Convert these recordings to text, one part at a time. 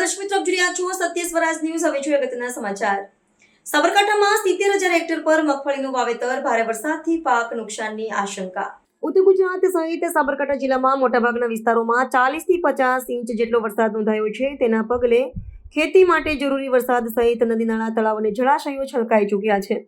દર્શક મિત્રો વાવેતર, ભારે વરસાદથી પાક નુકસાનની આશંકા. ઉત્તર ગુજરાત સહિત સાબરકાંઠા જિલ્લામાં મોટાભાગના વિસ્તારોમાં ચાલીસથી પચાસ ઇંચ જેટલો વરસાદ નોંધાયો છે. તેના પગલે ખેતી માટે જરૂરી વરસાદ સહિત નદી, નાળા તળાવ અને જળાશયો છલકાઈ ચૂક્યા છે.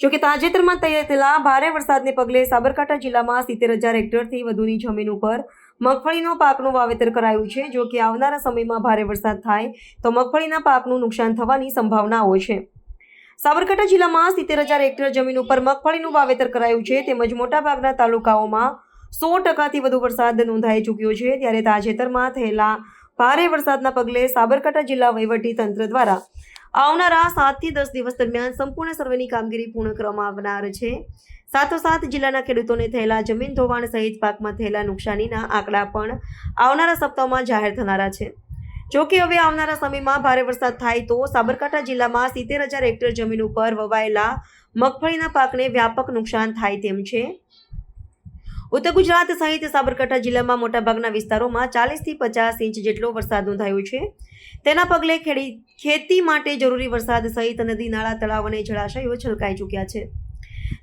જોકે તાજેતરમાં તૈયાર થયેલા ભારે વરસાદને પગલે સાબરકાંઠા જિલ્લામાં સિત્તેર હજાર હેક્ટરથી વધુની જમીન ઉપર મગફળીનો પાકનું વાવેતર કરાયું છે. જો કે આવનારા સમયમાં ભારે વરસાદ થાય, તો મગફળીના પાકનું નુકસાન થવાની સંભાવનાઓ છે. સાબરકાંઠા જિલ્લામાં સિત્તેર હજાર હેક્ટર જમીન ઉપર મગફળીનું વાવેતર કરાયું છે. તેમજ મોટાભાગના તાલુકાઓમાં સો ટકાથી વધુ વરસાદ નોંધાઈ ચૂક્યો છે. ત્યારે તાજેતરમાં થયેલા ભારે વરસાદના પગલે સાબરકાંઠા જિલ્લા વહીવટી તંત્ર દ્વારા આવનારા સાતથી દસ દિવસ દરમિયાન સંપૂર્ણ સર્વેની કામગીરી પૂર્ણ કરવામાં આવનાર છે. સાથોસાથ જિલ્લાના ખેડૂતોને થયેલા જમીન ધોવાણ સહિત પાકમાં થયેલા નુકસાનીના આંકડા પણ આવનારા સપ્તાહમાં જાહેર થનારા છે. જોકે હવે આવનારા સમયમાં ભારે વરસાદ થાય તો સાબરકાંઠા જિલ્લામાં સિત્તેર હજાર હેક્ટર જમીન ઉપર વવાયેલા મગફળીના પાકને વ્યાપક નુકસાન થાય તેમ છે. ઉત્તર ગુજરાત સહિત સાબરકાંઠા જિલ્લામાં મોટાભાગના વિસ્તારોમાં ચાલીસથી પચાસ ઇંચ જેટલો વરસાદ નોંધાયો છે. તેના પગલે ખેડી, ખેતી માટે જરૂરી વરસાદ સહિત નદી, નાળા, તળાવ અને જળાશયો છલકાઈ ચૂક્યા છે.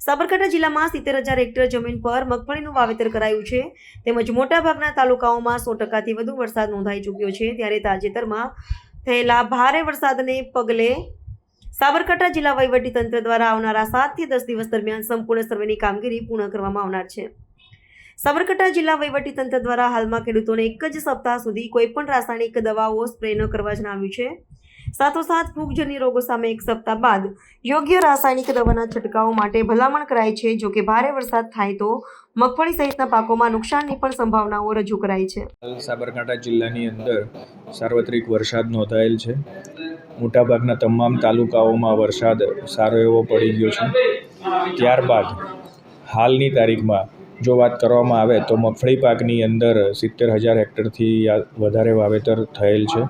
સાબરકાંઠા જિલ્લામાં સિત્તેર હજાર હેક્ટર જમીન પર મગફળીનું વાવેતર કરાયું છે. તેમજ મોટાભાગના તાલુકાઓમાં સો ટકાથી વધુ વરસાદ નોંધાઈ ચૂક્યો છે. ત્યારે તાજેતરમાં થયેલા ભારે વરસાદને પગલે સાબરકાંઠા જિલ્લા વહીવટી તંત્ર દ્વારા આવનારા સાતથી દસ દિવસ દરમિયાન સંપૂર્ણ સર્વેની કામગીરી પૂર્ણ કરવામાં આવનાર છે. સાબરકાંઠા જિલ્લા વહીવટી તંત્ર દ્વારા હાલમાં ખેડૂતોને એક જ સપ્તાહ સુધી કોઈપણ રાસાયણિક દવાઓ સ્પ્રે ન કરવા જણાવ્યું છે. સાથોસાથ ફૂગજન્ય રોગો સામે એક સપ્તાહ બાદ યોગ્ય રાસાયણિક દવાના છંટકાવ માટે ભલામણ કરાઈ છે. જો કે ભારે વરસાદ થાય તો મગફળી સહિતના પાકોમાં નુકસાનની પણ સંભાવનાઓ રજૂ કરાઈ છે. સાબરકાંઠા જિલ્લાની અંદર સાર્વત્રિક વરસાદ નોંધાયેલ છે. મોટાભાગના તમામ તાલુકાઓમાં વરસાદ સારો એવો પડી ગયો છે. ત્યારબાદ હાલની તારીખમાં જો વાત કરવામાં આવે તો મગફળી પાકની અંદર સિત્તેર હજાર હેક્ટરથી વધારે વાવેતર થયેલ છે.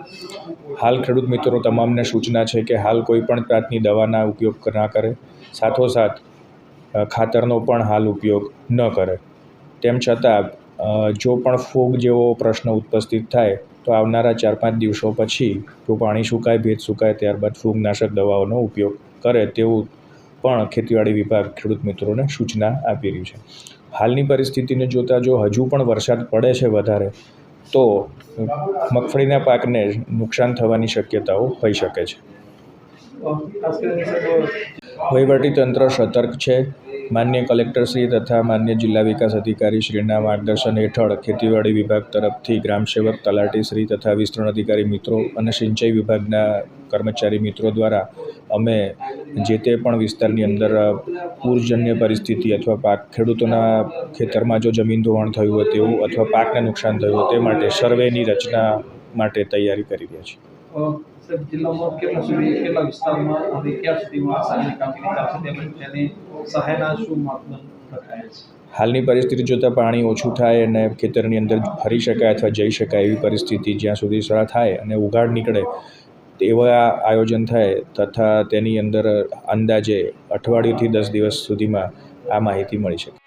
હાલ ખેડૂત મિત્રો તમામને સૂચના છે કે હાલ કોઈ પણ જાતની દવાના ઉપયોગ ના કરે. સાથોસાથ ખાતરનો પણ હાલ ઉપયોગ ન કરે. તેમ છતાં જો પણ ફૂગ જેવો પ્રશ્ન ઉપસ્થિત થાય, તો આવનારા ચાર પાંચ દિવસો પછી જો પાણી સુકાય, ભેજ સુકાય, ત્યારબાદ ફૂગનાશક દવાઓનો ઉપયોગ કરે તેવું પણ ખેતીવાડી વિભાગ ખેડૂત મિત્રોને સૂચના આપી રહ્યું છે. હાલની પરિસ્થિતિને જોતાં જો હજુ પણ વરસાદ પડે છે વધારે, તો મગફળીના પાકને નુકસાન થવાની શક્યતાઓ હોઈ શકે છે. વહીવટીતંત્ર વહીવટી તંત્ર સતર્ક છે. માન્ય કલેક્ટરશ્રી તથા માન્ય જિલ્લા વિકાસ અધિકારી શ્રીના માર્ગદર્શન હેઠળ ખેતીવાડી વિભાગ તરફથી ગ્રામસેવક તલાટીશ્રી તથા વિસ્તરણ અધિકારી મિત્રો અને સિંચાઈ વિભાગના કર્મચારી મિત્રો દ્વારા અમે જે તે પણ વિસ્તારની અંદર પૂરજન્ય પરિસ્થિતિ અથવા પાક, ખેડૂતોના ખેતરમાં જો જમીન ધોવાણ થયું હોય તેવું અથવા પાકને નુકસાન થયું હોય તે માટે સર્વેની રચના માટે તૈયારી કરી રહ્યા છીએ. જિલ્લામાં કેટલા સુધી, કેટલા વિસ્તારમાં, અને ક્યાં સુધીમાં કામગીરી ચાલશે તેમજ તેની હાલની પરિસ્થિતિ જોતાં પાણી ઓછું થાય અને ખેતરની અંદર ફરી શકાય અથવા જઈ શકાય એવી પરિસ્થિતિ જ્યાં સુધી સરા થાય અને ઉઘાડ નીકળે તેવા આયોજન થાય તથા તેની અંદર અંદાજે અઠવાડિયુંથી દસ દિવસ સુધીમાં આ માહિતી મળી શકે.